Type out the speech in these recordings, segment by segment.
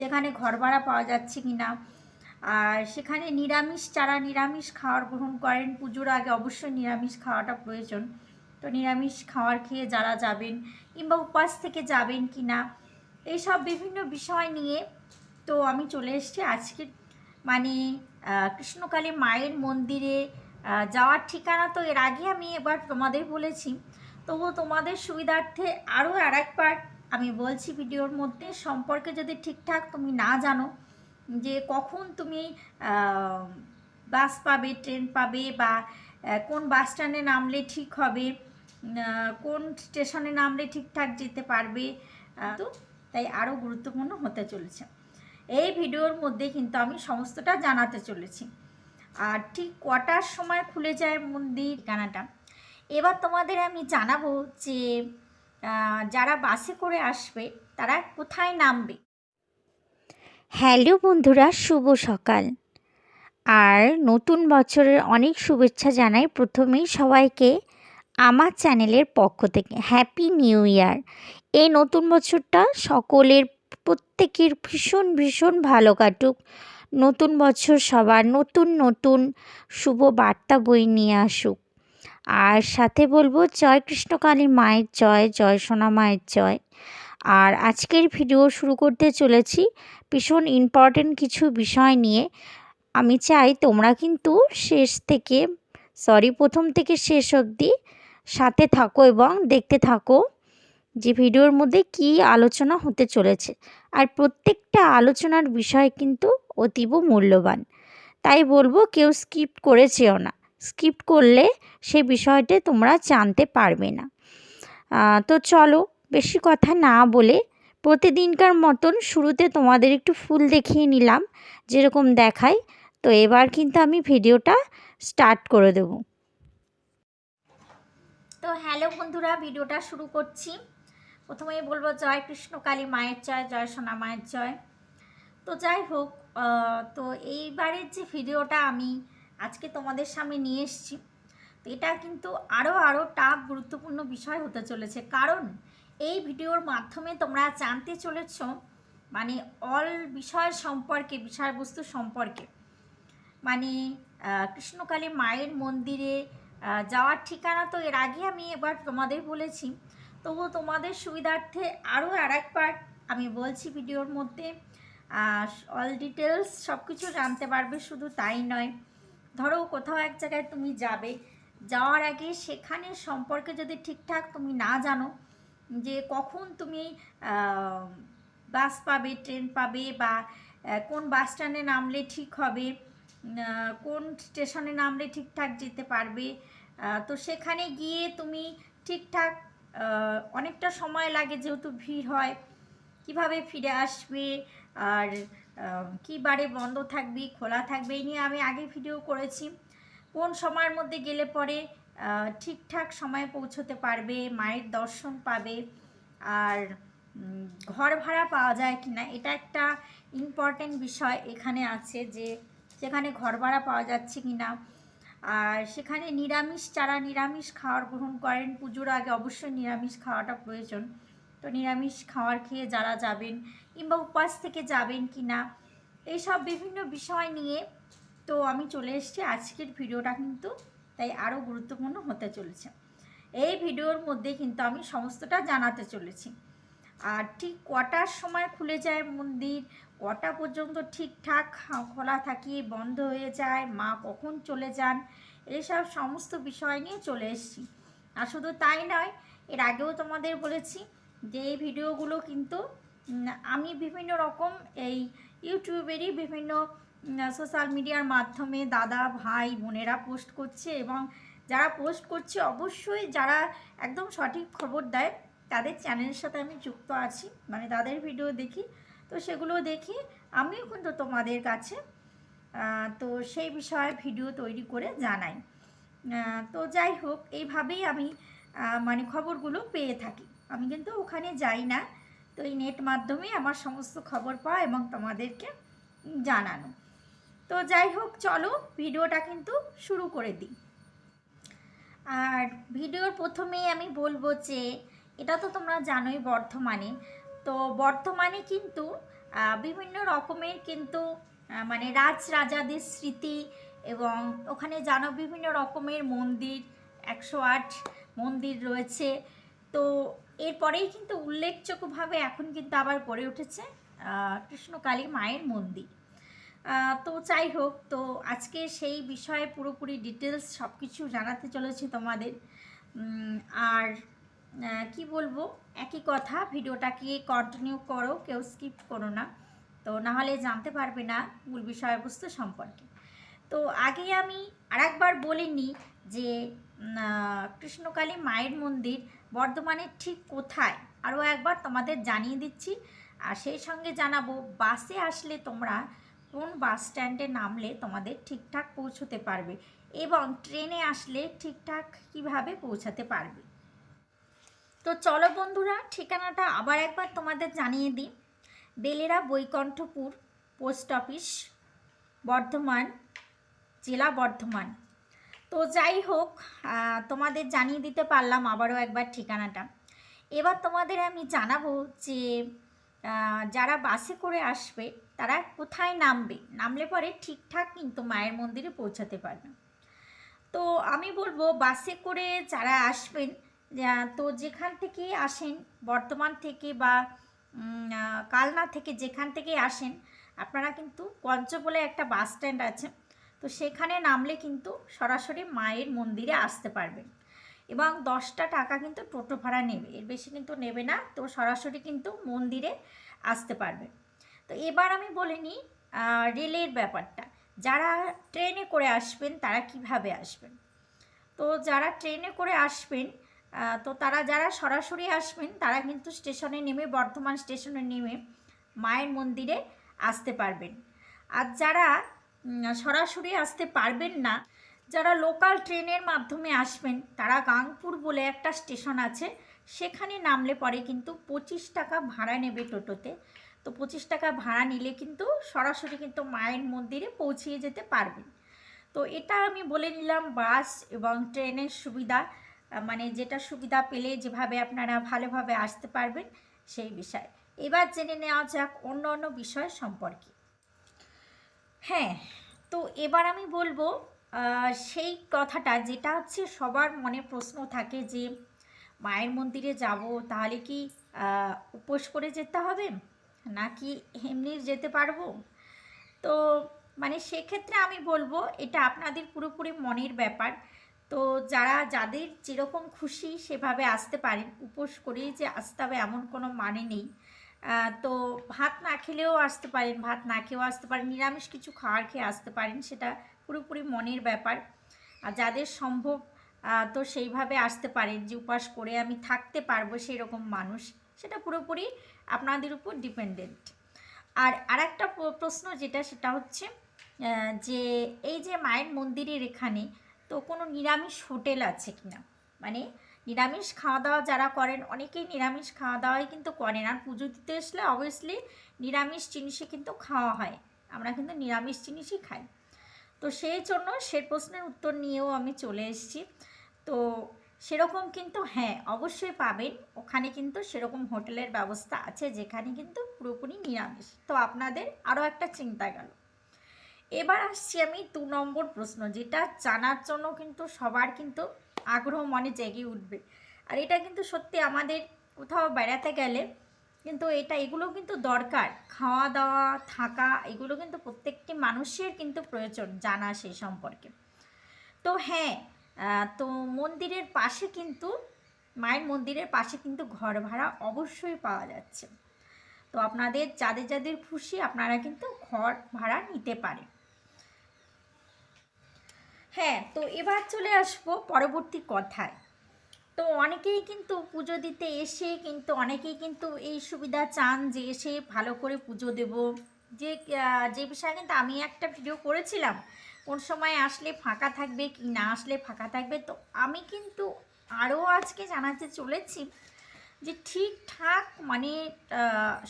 সেখানে ঘর ভাড়া পাওয়া যাচ্ছে কি না। আর সেখানে নিরামিষ, যারা নিরামিষ খাওয়ার গ্রহণ করেন, পুজোর আগে অবশ্যই নিরামিষ খাওয়াটা প্রয়োজন। তো নিরামিষ খাওয়ার খেয়ে যারা যাবেন কিংবা উপাস থেকে যাবেন কি না, এইসব বিভিন্ন বিষয় নিয়ে তো আমি চলে এসেছি আজকে। মানে কৃষ্ণকালী মায়ের মন্দিরে যাওয়ার ঠিকানা তো এর আগে আমি এবার তোমাদের বলেছি। তবুও তোমাদের সুবিধার্থে আরও আর একবার আমি বলছি ভিডিওর মধ্যে সম্পর্কে যদি ঠিকঠাক তুমি না জানো, যে কখন তুমি বাস পাবে, ট্রেন পাবে বা কোন বাস স্ট্যান্ডে নামলে ঠিক হবে কোন স্টেশনে নামলে ঠিকঠাক যেতে পারবে তো তাই আরও গুরুত্বপূর্ণ হতে চলেছে। এই ভিডিওর মধ্যে কিন্তু আমি সমস্তটা জানাতে চলেছি। আর ঠিক কটার সময় খুলে যায় মন্দির ঠিকানাটা? এবার তোমাদের আমি জানাব যে যারা বাসে করে আসবে, তারা কোথায় নামবে? হ্যালো বন্ধুরা, শুভ সকাল। আর নতুন বছরের অনেক শুভেচ্ছা জানাই প্রথমেই সবাইকে আমার চ্যানেলের পক্ষ থেকে। হ্যাপি নিউ ইয়ার এই নতুন বছরটা সকলের, প্রত্যেকের ভীষণ ভীষণ ভালো কাটুক। নতুন বছর সবার নতুন নতুন শুভ বার্তা বই নিয়ে আসুক। আর সাথে বলব, জয় কৃষ্ণকালী মায়ের জয় জয় সোনা মায়ের জয়। আর আজকের ভিডিও শুরু করতে চলেছি ভীষণ ইম্পর্টেন্ট কিছু বিষয় নিয়ে। আমি চাই তোমরা কিন্তু শেষ থেকে সরি প্রথম থেকে শেষ অবধি সাথে থাকো এবং দেখতে থাকো যে ভিডিওর মধ্যে কি আলোচনা হতে চলেছে। আর প্রত্যেকটা আলোচনার বিষয় কিন্তু অতীব মূল্যবান। তাই বলব, কেউ স্কিপ করেছেও না। স্কিপ করলে সে বিষয়টা তোমরা জানতে পারবে না। তো চলো বেশি কথা না বলে প্রতিদিনকার মতন শুরুতে তোমাদের একটু ফুল দেখিয়ে নিলাম, যেরকম দেখাই তো এবার কিন্তু আমি ভিডিওটা স্টার্ট করে দেব। তো হ্যালো বন্ধুরা, ভিডিওটা শুরু করছি। প্রথমেই বলব, জয় কৃষ্ণ কালী মায়ের জয় জয় সোনা মায়ের জয়। তো যাই হোক তো এইবারের যে ভিডিওটা আমি আজকে তোমাদের সামনে নিয়ে এসেছি। তো এটা কিন্তু আরও আরও টাফ গুরুত্বপূর্ণ বিষয় হতে চলেছে। কারণ এই ভিডিওর মাধ্যমে তোমরা জানতে চলেছ মানে অল বিষয় সম্পর্কে, বিষয়বস্তু সম্পর্কে। মানে কৃষ্ণকালী মায়ের মন্দিরে যাওয়ার ঠিকানা তো এর আগে আমি এবার তোমাদের বলেছি। তবুও তোমাদের সুবিধার্থে আরও আর একবার আমি বলছি ভিডিওর মধ্যে অল ডিটেলস সব কিছু জানতে পারবে, শুধু তাই নয়। ধরো কোথাও এক জায়গায় তুমি যাবে, যাওয়ার আগে সেখানে সম্পর্কে যদি ঠিকঠাক তুমি না জানো, যে কখন তুমি বাস পাবে, ট্রেন পাবে বা কোন বাস স্ট্যান্ডে নামলে ঠিক হবে কোন স্টেশনে নামলে ঠিকঠাক যেতে পারবে তো সেখানে গিয়ে তুমি ঠিকঠাক অনেকটা সময় লাগে যেহেতু ভিড় হয়, কীভাবে ফিরে আসবে, আর কী বারে বন্ধ থাকবে, খোলা থাকবে, এই নিয়ে আমি আগে ভিডিও করেছি। কোন সময়ের মধ্যে গেলে পরে ঠিকঠাক সময়ে পৌঁছতে পারবে, মায়ের দর্শন পাবে, আর ঘর ভাড়া পাওয়া যায় কি না এটা একটা ইম্পর্টেন্ট বিষয় এখানে আছে যে সেখানে ঘর ভাড়া পাওয়া যাচ্ছে কি না আর সেখানে নিরামিষ, যারা নিরামিষ খাওয়ার গ্রহণ করেন, পুজোর আগে অবশ্যই নিরামিষ খাওয়াটা প্রয়োজন। তো নিরামিষ খাওয়ার খেয়ে যারা যাবেন কিংবা উপাস থেকে যাবেন কি না এইসব বিভিন্ন বিষয় নিয়ে তো আমি চলে এসেছি। আজকের ভিডিওটা কিন্তু তাই আরও গুরুত্বপূর্ণ হতে চলেছে। এই ভিডিওর মধ্যে কিন্তু আমি সমস্তটা জানাতে চলেছি। আর ঠিক কটার সময় খুলে যায় মন্দির, কটা পর্যন্ত ঠিকঠাক খোলা থাকে, বন্ধ হয়ে যায়, মা কখন চলে যান, এইসব সমস্ত বিষয় নিয়ে চলে এসেছি। আর শুধু তাই নয়, এর আগেও তোমাদের বলেছি যে এই ভিডিওগুলো কিন্তু আমি বিভিন্ন রকম এই ইউটিউবেরই বিভিন্ন সোশ্যাল মিডিয়ার মাধ্যমে দাদা, ভাই, বোনেরা পোস্ট করছে এবং যারা পোস্ট করছে অবশ্যই যারা একদম সঠিক খবর দেয়, তাদের চ্যানেলের সাথে আমি যুক্ত আছি। মানে তাদের ভিডিও দেখি। তো সেগুলো দেখি। আমিও কিন্তু তোমাদের কাছে তো সেই বিষয়ে ভিডিও তৈরি করে জানাই। তো যাই হোক, এইভাবেই আমি মানে খবরগুলো পেয়ে থাকি। আমি কিন্তু ওখানে যাই না। তো এই নেট মাধ্যমে আমার সমস্ত খবর পাওয়া এবং তোমাদেরকে জানানো। তো যাই হোক, চলো ভিডিওটা কিন্তু শুরু করে দিই। আর ভিডিওর প্রথমেই আমি বলব যে, এটা তো তোমরা জানোই বর্ধমানে। তো বর্ধমানে কিন্তু বিভিন্ন রকমের কিন্তু মানে রাজ রাজাদের স্মৃতি এবং ওখানে জানো বিভিন্ন রকমের মন্দির, একশো আট মন্দির রয়েছে। তো এরপরেই কিন্তু উল্লেখযোগ্যভাবে এখন কিন্তু আবার গড়ে উঠেছে কৃষ্ণকালী মায়ের মন্দির। তো যাই হোক, তো আজকে সেই বিষয়ে পুরোপুরি ডিটেলস সব কিছু জানাতে চলেছি তোমাদের। আর কি বলব, একই কথা, ভিডিওটাকে কন্টিনিউ করো, কেউ স্কিপ করো না। তো নাহলে জানতে পারবে না মূল বিষয়বস্তু সম্পর্কে। তো আগে আমি আরেকবার বলিনি যে কৃষ্ণকালী মায়ের মন্দির বর্ধমানের ঠিক কোথায়? আরও একবার তোমাদের জানিয়ে দিচ্ছি। আর সেই সঙ্গে জানাব, বাসে আসলে তোমরা কোন বাস স্ট্যান্ডে নামলে তোমাদের ঠিকঠাক পৌঁছতে পারবে? এবং ট্রেনে আসলে ঠিকঠাক কীভাবে পৌঁছাতে পারবে? তো চলো বন্ধুরা, ঠিকানাটা আবার একবার তোমাদের জানিয়ে দিই। বেলেরা বৈকণ্ঠপুর, পোস্ট অফিস, বর্ধমান, জেলা বর্ধমান। তো যাই হোক তোমাদের জানিয়ে দিতে পারলাম আবারও একবার ঠিকানাটা। এবার তোমাদের আমি জানাব যে যারা বাসে করে আসবে, তারা কোথায় নামবে? নামলে পরে ঠিকঠাক কিন্তু মায়ের মন্দিরে পৌঁছাতে পারবে। তো আমি বলব, বাসে করে যারা আসবেন তো যেখান থেকে আসেন বর্তমান থেকে বা কালনা থেকে যেখান থেকে আসেন, আপনারা কিন্তু পঞ্চ বলে একটা বাস স্ট্যান্ড আছে। তো সেখানে নামলে কিন্তু সরাসরি মায়ের মন্দিরে আসতে পারবেন এবং দশটা টাকা কিন্তু টোটো ভাড়া নেবে। এর বেশি কিন্তু নেবে না, তো সরাসরি কিন্তু মন্দিরে আসতে পারবে। তো এবার আমি বলে নিই রেলের ব্যাপারটা। যারা ট্রেনে করে আসবেন, তারা কীভাবে আসবেন? তো যারা ট্রেনে করে আসবেন তো তারা যারা সরাসরি আসবেন, তারা কিন্তু স্টেশনে নেমে, বর্ধমান স্টেশনে নেমে মায়ের মন্দিরে আসতে পারবেন। আর যারা সরাসরি আসতে পারবেন না। যারা লোকাল ট্রেনের মাধ্যমে আসবেন, তারা গাংপুর বলে একটা স্টেশন আছে। সেখানে নামলে পরে কিন্তু পঁচিশ টাকা ভাড়া নেবে টোটোতে। তো পঁচিশ টাকা ভাড়া নিলে কিন্তু সরাসরি কিন্তু মায়ের মন্দিরে পৌঁছিয়ে যেতে পারবেন। তো এটা আমি বলে নিলাম, বাস এবং ট্রেনের সুবিধা। মানে যেটা সুবিধা পেলে যেভাবে আপনারা ভালোভাবে আসতে পারবেন, সেই বিষয়। এবার জেনে নেওয়া যাক অন্য অন্য বিষয় সম্পর্কে। হ্যাঁ তো এবার আমি বলব সেই কথাটা যেটা হচ্ছে সবার মনে প্রশ্ন থাকে যে, মায়ের মন্দিরে যাব তাহলে কি উপোস করে যেতে হবে? নাকি এমনি যেতে পারব? তো মানে সেক্ষেত্রে আমি বলব, এটা আপনাদের পুরোপুরি মনের ব্যাপার। তো যারা, যাদের যেরকম খুশি সেভাবে আসতে পারেন। উপোস করেই যে আসতে হবে এমন কোনো মানে নেই। তো ভাত না খেলেও আসতে পারেন, ভাত না খেয়েও আসতে পারেন, নিরামিষ কিছু খাওয়ার খেয়ে আসতে পারেন, সেটা পুরোপুরি মনের ব্যাপার। আর যাদের সম্ভব তো সেইভাবে আসতে পারেন যে উপাস করে আমি থাকতে পারব সেই রকম মানুষ, সেটা পুরোপুরি আপনাদের উপর ডিপেন্ডেন্ট আর আরেকটা প্র- প্রশ্ন যেটা, সেটা হচ্ছে যে এই যে মায়ের মন্দিরের এখানে, তো কোনো নিরামিষ হোটেল আছে কিনা? মানে নিরামিষ খাওয়া দাওয়া যারা করেন, অনেকেই নিরামিষ খাওয়া দাওয়াই কিন্তু করেন। আর পুজো দিতে আসলে অবভিয়াসলি নিরামিষ জিনিসই কিন্তু খাওয়া হয়। আমরা কিন্তু নিরামিষ জিনিসই খাই। তো সেই জন্য সে প্রশ্নের উত্তর নিয়েও আমি চলে এসেছি। তো সেরকম কিন্তু হ্যাঁ অবশ্যই পাবেন। ওখানে কিন্তু সেরকম হোটেলের ব্যবস্থা আছে যেখানে কিন্তু পুরোপুরি নিরামিষ। তো আপনাদের আরও একটা চিন্তা গেল। এবার আসছি আমি দু নম্বর প্রশ্ন, যেটা জানার জন্য কিন্তু সবার কিন্তু আগ্রহ মনে জেগে উঠবে। আর এটা কিন্তু সত্যি আমাদের কোথাও বেড়াতে গেলে কিন্তু এটা, এগুলো কিন্তু দরকার। খাওয়া দাওয়া থাকা, এগুলো কিন্তু প্রত্যেকটি মানুষের কিন্তু প্রয়োজন জানা সেই সম্পর্কে। তো হ্যাঁ তো মন্দিরের পাশে কিন্তু, মায়ের মন্দিরের পাশে কিন্তু ঘর ভাড়া অবশ্যই পাওয়া যাচ্ছে। তো আপনাদের, যাদের যাদের খুশি আপনারা কিন্তু ঘর ভাড়া নিতে পারেন। হ্যাঁ তো এবার চলে আসব পরবর্তী কথায়। তো অনেকেই কিন্তু পুজো দিতে এসে কিন্তু, অনেকেই কিন্তু এই সুবিধা চান যে এসে ভালো করে পুজো দেব। যে যে বিষয়ে কিন্তু আমি একটা ভিডিও করেছিলাম, কোন সময় আসলে ফাঁকা থাকবে কি না আসলে ফাঁকা থাকবে, তো আমি কিন্তু আরও আজকে জানাতে চলেছি যে ঠিকঠাক মানে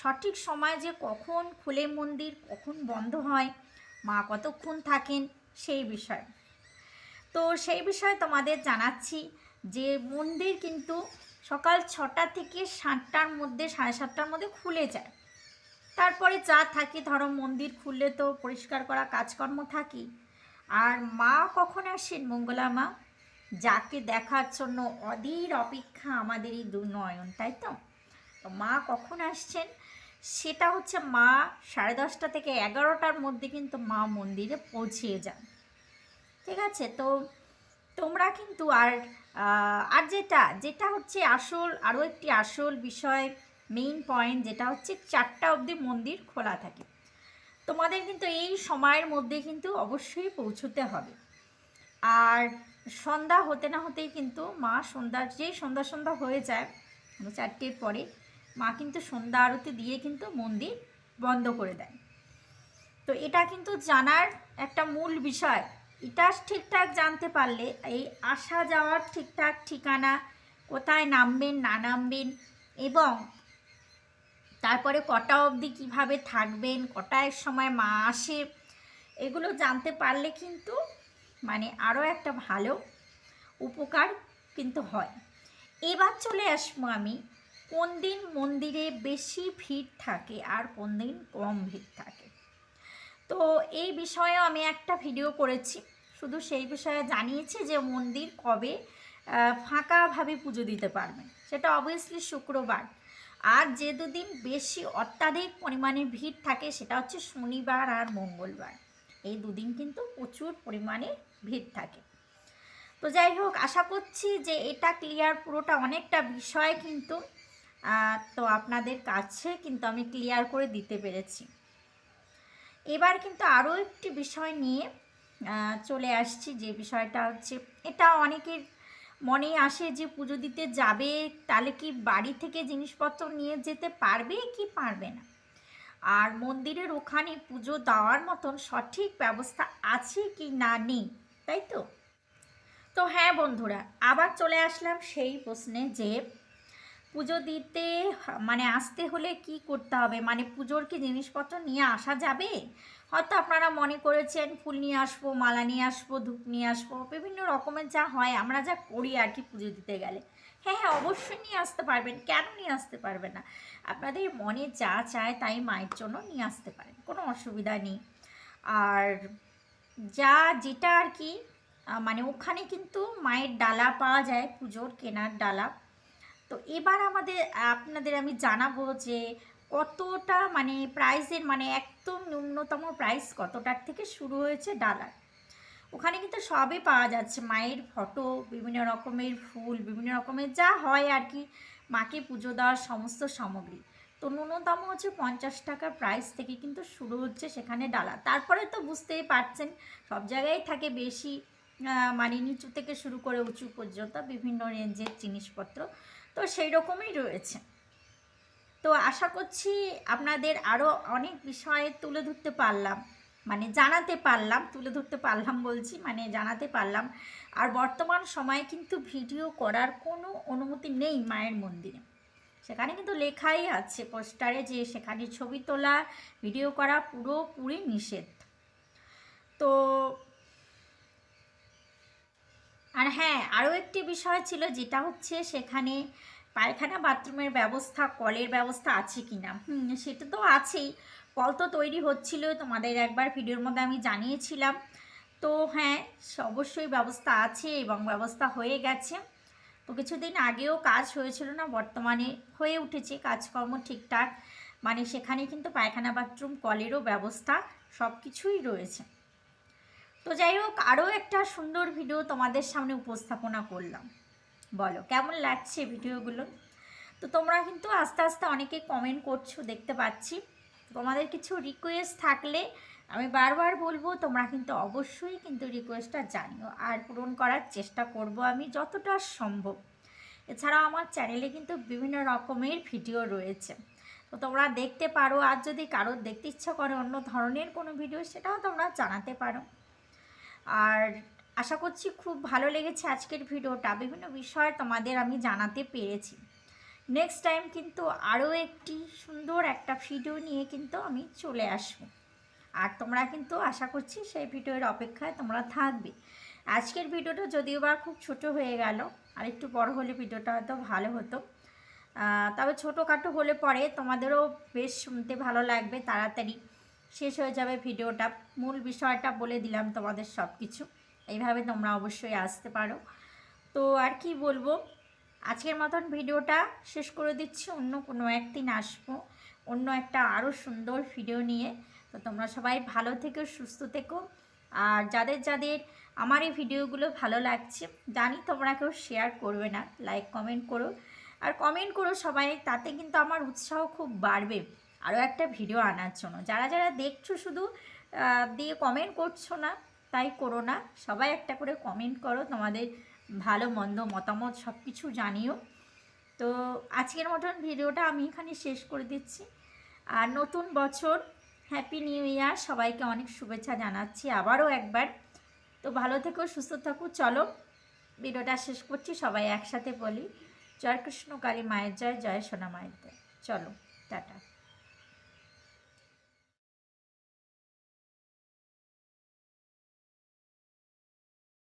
সঠিক সময় যে কখন খুলে মন্দির, কখন বন্ধ হয়, মা কতক্ষণ থাকেন সেই বিষয়। তো সেই বিষয়ে তোমাদের জানাচ্ছি যে মন্দির কিন্তু সকাল ছটা থেকে সাতটার মধ্যে, সাড়ে সাতটার মধ্যে খুলে যায়। তারপরে যা থাকে, ধরো মন্দির খুললে তো পরিষ্কার করা, কাজকর্ম থাকি। আর মা কখন আসেন? মঙ্গলা মা? যাকে দেখার জন্য অধীর অপেক্ষা আমাদের এই নয়ন তাই তো? তো মা কখন আসছেন? সেটা হচ্ছে মা সাড়ে দশটা থেকে এগারোটার মধ্যে কিন্তু মা মন্দিরে পৌঁছিয়ে যান। ঠিক আছে? তো তোমরা কিন্তু আর আর যেটা যেটা হচ্ছে আসল, আরও একটি আসল বিষয় মেইন পয়েন্ট যেটা হচ্ছে চারটা অবধি মন্দির খোলা থাকে। তোমাদের কিন্তু এই সময়ের মধ্যে কিন্তু অবশ্যই পৌঁছতে হবে। আর সন্ধ্যা হতে না হতেই কিন্তু মা সন্ধ্যা যেই সন্ধ্যা সন্ধ্যা হয়ে যায় মানে চারটের পরে, মা কিন্তু সন্ধ্যা আরতি দিয়ে কিন্তু মন্দির বন্ধ করে দেয়। তো এটা কিন্তু জানার একটা মূল বিষয়। এটা ঠিকঠাক জানতে পারলে, এই আসা যাওয়ার ঠিকঠাক ঠিকানা কোথায় নামবেন, না নামবেন এবং তারপরে কটা অবধি কীভাবে থাকবেন কটার সময় মা আসে, এগুলো জানতে পারলে কিন্তু মানে আরও একটা ভালো উপকার কিন্তু হয়। এবার চলে আসব আমি, কোন দিন মন্দিরে বেশি ভিড় থাকে আর কোন দিন কম ভিড় থাকে? তো এই বিষয়েও আমি একটা ভিডিও করেছি। শুধু সেই বিষয়ে জানিয়েছি যে মন্দির কবে ফাঁকাভাবে পুজো দিতে পারবেন। সেটা অবভিয়াসলি শুক্রবার। আর যে দুদিন বেশি অত্যাধিক পরিমাণে ভিড় থাকে সেটা হচ্ছে শনিবার আর মঙ্গলবার। এই দুদিন কিন্তু প্রচুর পরিমাণে ভিড় থাকে। তো যাই হোক, আশা করছি যে এটা ক্লিয়ার পুরোটা অনেকটা বিষয় কিন্তু তো আপনাদের কাছে কিন্তু আমি ক্লিয়ার করে দিতে পেরেছি। এবার কিন্তু আরও একটি বিষয় নিয়ে চলে আসছি। যে বিষয়টা হচ্ছে, এটা অনেকের মনে আসে যে পুজো দিতে যাবে, তাহলে কি বাড়ি থেকে জিনিসপত্র নিয়ে যেতে পারবে কি পারবে না? আর মন্দিরের ওখানে পুজো দেওয়ার মতন সঠিক ব্যবস্থা আছে কি না নেই, তাই তো? তো হ্যাঁ বন্ধুরা, আবার চলে আসলাম সেই প্রশ্নে যে পুজো দিতে মানে আসতে হলে কি করতে হবে? মানে পুজোর কি জিনিসপত্র নিয়ে আসা যাবে? হয়তো আপনারা মনে করেছেন ফুল নিয়ে আসব, মালা নিয়ে আসব, ধূপ নিয়ে আসব, বিভিন্ন রকমের যা হয়, আমরা যা করি আর কি পুজো দিতে গেলে। হ্যাঁ হ্যাঁ অবশ্যই নিয়ে আসতে পারবেন। কেন নিয়ে আসতে পারবেন না? আপনাদের মনে যা চায় তাই মায়ের জন্য নিয়ে আসতে পারেন, কোনো অসুবিধা নেই। আর যা, যেটা আর কি মানে ওখানে কিন্তু মায়ের ডালা পাওয়া যায়, পুজোর কেনার ডালা। তো এবার আমাদের, আপনাদের আমি জানাব যে কতটা মানে প্রাইসের মানে একদম ন্যূনতম প্রাইস কতটার থেকে শুরু হয়েছে ডালার। ওখানে কিন্তু সবই পাওয়া যাচ্ছে। মায়ের ফটো, বিভিন্ন রকমের ফুল, বিভিন্ন রকমের যা হয় আর কি, মাকে পুজো দেওয়ার সমস্ত সামগ্রী। তো ন্যূনতম হচ্ছে পঞ্চাশ টাকার প্রাইস থেকে কিন্তু শুরু হচ্ছে সেখানে ডালা। তারপরে তো বুঝতেই পারছেন, সব জায়গায় থাকে বেশি মানে নিচু থেকে শুরু করে উঁচু পর্যন্ত বিভিন্ন রেঞ্জের জিনিসপত্র। তো সেই রকমই রয়েছে। তো আশা করছি আপনাদের আরও অনেক বিষয়ে তুলে ধরতে পারলাম। মানে জানাতে পারলাম, তুলে ধরতে পারলাম বলছি মানে জানাতে পারলাম। আর বর্তমান সময়ে কিন্তু ভিডিও করার কোনো অনুমতি নেই মায়ের মন্দিরে। সেখানে কিন্তু লেখাই আছে পোস্টারে যে সেখানে ছবি তোলা, ভিডিও করা পুরোপুরি নিষেধ। তো হ্যাঁ আরও একটি বিষয় ছিল যেটা হচ্ছে সেখানে পায়খানা বাথরুমের ব্যবস্থা, কলের ব্যবস্থা আছে কি না সেটা তো আছেই। কল তো তৈরি হচ্ছিল, তোমাদের একবার ভিডিওর মধ্যে আমি জানিয়েছিলাম। তো হ্যাঁ অবশ্যই ব্যবস্থা আছে এবং ব্যবস্থা হয়ে গেছে। তো কিছুদিন আগেও কাজ হয়েছিল না, বর্তমানে হয়ে উঠেছে, কাজকর্ম ঠিকঠাক। মানে সেখানে কিন্তু পায়খানা বাথরুম, কলেরও ব্যবস্থা সব কিছুই রয়েছে। তো যাই হোক, আরও একটা সুন্দর ভিডিও তোমাদের সামনে উপস্থাপনা করলাম। বলো, কেমন লাগছে ভিডিওগুলো তো তোমরা কিন্তু আস্তে আস্তে অনেকে কমেন্ট করছ, দেখতে পাচ্ছি। তোমাদের কিছু রিকোয়েস্ট থাকলে আমি বারবার বলব, তোমরা কিন্তু অবশ্যই কিন্তু রিকোয়েস্টটা জানিও আর পূরণ করার চেষ্টা করব আমি যতটা সম্ভব। এছাড়াও আমার চ্যানেলে কিন্তু বিভিন্ন রকমের ভিডিও রয়েছে। তো তোমরা দেখতে পারো, আর যদি কারোর দেখতে ইচ্ছা করে অন্য ধরনের কোনো ভিডিও সেটাও তোমরা জানাতে পারো। আর আশা করছি খুব ভালো লেগেছে আজকের ভিডিওটা। বিভিন্ন বিষয় তোমাদের আমি জানাতে পেরেছি। নেক্সট টাইম কিন্তু আরও একটি সুন্দর একটা ভিডিও নিয়ে কিন্তু আমি চলে আসব। আর তোমরা কিন্তু আশা করছি সেই ভিডিওর অপেক্ষায় তোমরা থাকবে। আজকের ভিডিওটা যদিও বা খুব ছোট হয়ে গেল, আর একটু বড় হলে ভিডিওটা হয়তো ভালো হতো। তবে ছোটোখাটো হলে পরে তোমাদেরও বেশ শুনতে ভালো লাগবে, তাড়াতাড়ি। শেষ হয়ে যাবে ভিডিওটা। মূল বিষয়টা বলে দিলাম তোমাদের সব কিছু এইভাবে তোমরা অবশ্যই আসতে পারো। তো আর কি বলব? আজকের মতন ভিডিওটা শেষ করে দিচ্ছি। অন্য কোনো একদিন আসব। অন্য একটা আরও সুন্দর ভিডিও নিয়ে। তো তোমরা সবাই ভালো থেকো, সুস্থ থেকো। আর যাদের যাদের আমার এই ভিডিওগুলো ভালো লাগছে, জানি তোমরা কেউ শেয়ার করবে না। লাইক কমেন্ট করো। আর কমেন্ট করো সবাই, তাতে কিন্তু আমার উৎসাহ খুব বাড়বে। আরও একটা ভিডিও আনার জন্য। যারা যারা দেখছ শুধু দিয়ে কমেন্ট করছ না, তাই করো না। সবাই একটা করে কমেন্ট করো, তোমাদের ভালো, মন্দ মতামত সব কিছু জানিও। তো আজকের মতন ভিডিওটা আমি এখানে শেষ করে দিচ্ছি। আর নতুন বছর হ্যাপি নিউ ইয়ার সবাইকে অনেক শুভেচ্ছা জানাচ্ছি আবারও একবার। তো ভালো থেকো, সুস্থ থাকো, চলো ভিডিওটা শেষ করছি, সবাই একসাথে বলি, জয় কৃষ্ণ কালী মায়ের জয় জয় সোনা মায়ের জয়। চলো, টাটা।